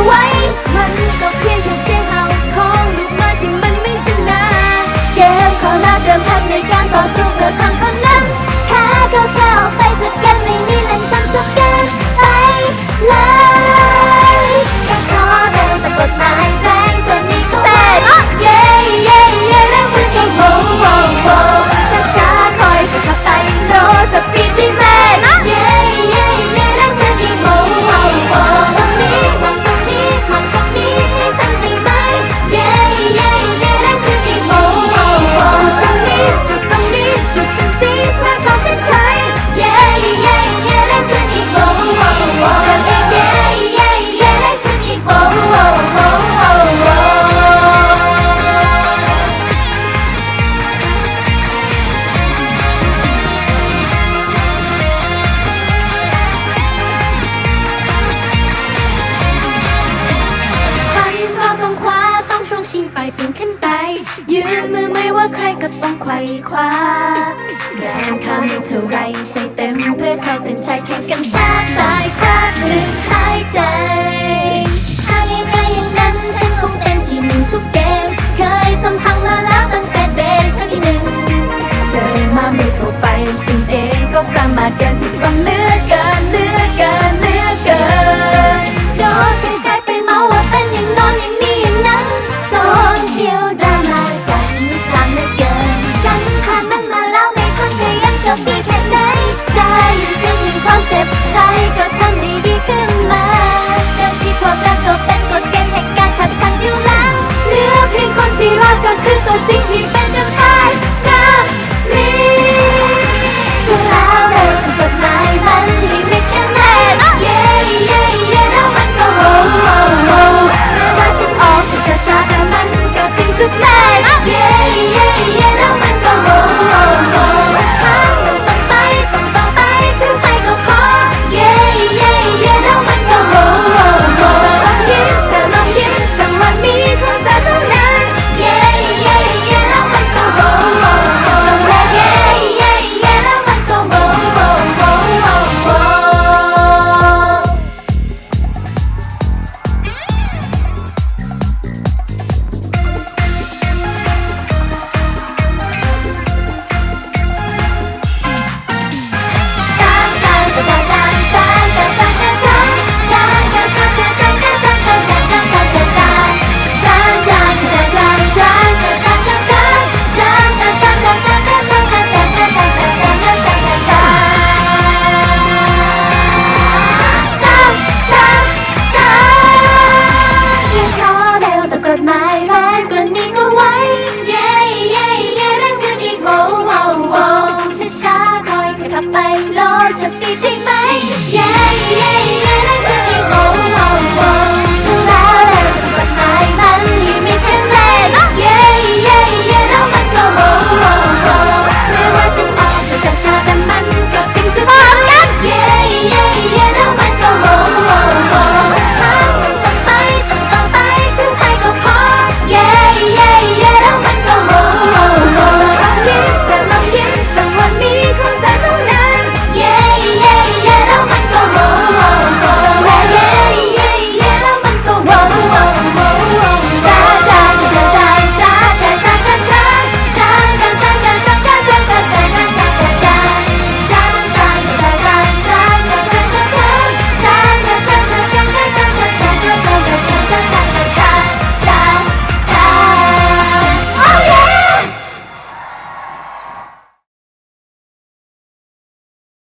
away. ไขว่คว้าแรงทำเท่าไรใส่เต็มเพื่อเข้าเส้นชัยแข่งกันไป more สักนิดได้ไหม yeah yeah yeah